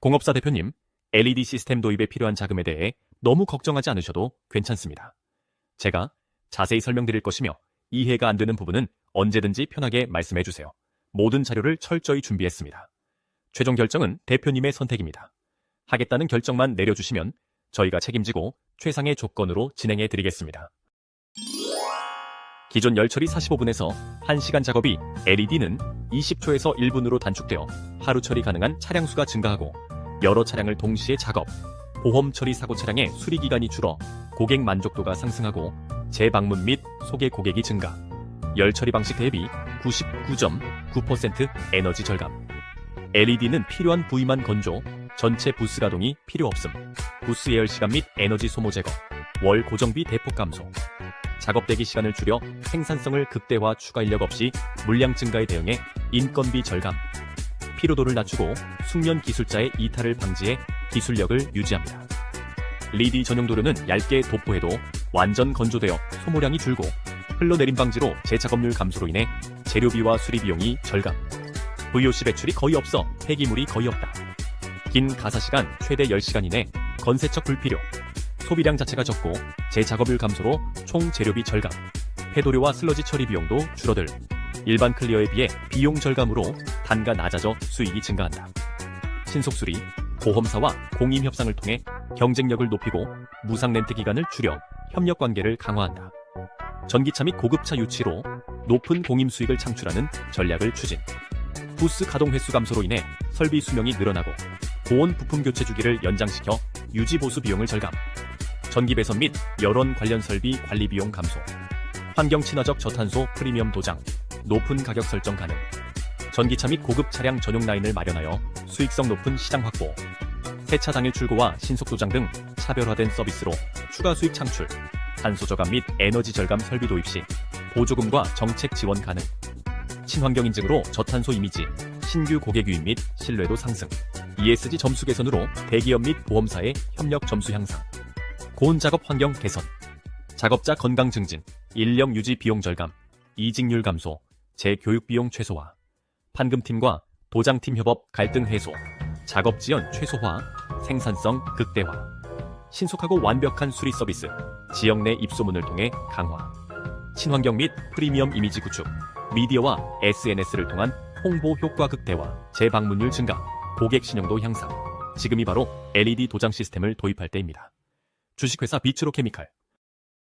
공업사 대표님, LED 시스템 도입에 필요한 자금에 대해 너무 걱정하지 않으셔도 괜찮습니다. 제가 자세히 설명드릴 것이며 이해가 안 되는 부분은 언제든지 편하게 말씀해 주세요. 모든 자료를 철저히 준비했습니다. 최종 결정은 대표님의 선택입니다. 하겠다는 결정만 내려주시면 저희가 책임지고 최상의 조건으로 진행해 드리겠습니다. 기존 열 처리 45분에서 1시간 작업이 LED는 20초에서 1분으로 단축되어 하루 처리 가능한 차량 수가 증가하고 여러 차량을 동시에 작업, 보험 처리 사고 차량의 수리 기간이 줄어 고객 만족도가 상승하고 재방문 및 소개 고객이 증가. 열 처리 방식 대비 99.9% 에너지 절감. LED는 필요한 부위만 건조, 전체 부스 가동이 필요 없음. 부스 예열 시간 및 에너지 소모 제거. 월 고정비 대폭 감소. 작업 대기 시간을 줄여 생산성을 극대화 추가 인력 없이 물량 증가에 대응해 인건비 절감. 피로도를 낮추고 숙련 기술자의 이탈을 방지해 기술력을 유지합니다. 리디 전용 도료는 얇게 도포해도 완전 건조되어 소모량이 줄고 흘러내림 방지로 재작업률 감소로 인해 재료비와 수리 비용이 절감. VOC 배출이 거의 없어 폐기물이 거의 없다. 긴 가사 시간 최대 10시간 이내 건세척 불필요. 소비량 자체가 적고 재작업률 감소로 총 재료비 절감. 폐도료와 슬러지 처리 비용도 줄어들. 일반 클리어에 비해 비용 절감으로 단가 낮아져 수익이 증가한다. 신속 수리, 보험사와 공임 협상을 통해 경쟁력을 높이고 무상 렌트 기간을 줄여 협력 관계를 강화한다. 전기차 및 고급차 유치로 높은 공임 수익을 창출하는 전략을 추진. 부스 가동 횟수 감소로 인해 설비 수명이 늘어나고 고온 부품 교체 주기를 연장시켜 유지 보수 비용을 절감. 전기 배선 및 여론 관련 설비 관리 비용 감소. 환경 친화적 저탄소 프리미엄 도장. 높은 가격 설정 가능. 전기차 및 고급 차량 전용 라인을 마련하여 수익성 높은 시장 확보. 세차 당일 출고와 신속 도장 등 차별화된 서비스로 추가 수익 창출. 탄소 저감 및 에너지 절감 설비 도입 시 보조금과 정책 지원 가능. 친환경 인증으로 저탄소 이미지, 신규 고객 유입 및 신뢰도 상승. ESG 점수 개선으로 대기업 및 보험사의 협력 점수 향상. 고온 작업 환경 개선. 작업자 건강 증진, 인력 유지 비용 절감, 이직률 감소, 재교육 비용 최소화. 판금팀과 도장팀 협업 갈등 해소, 작업 지연 최소화, 생산성 극대화. 신속하고 완벽한 수리 서비스, 지역 내 입소문을 통해 강화. 친환경 및 프리미엄 이미지 구축, 미디어와 SNS를 통한 홍보 효과 극대화, 재방문율 증가, 고객 신용도 향상. 지금이 바로 LED 도장 시스템을 도입할 때입니다. 주식회사 비츠로 케미칼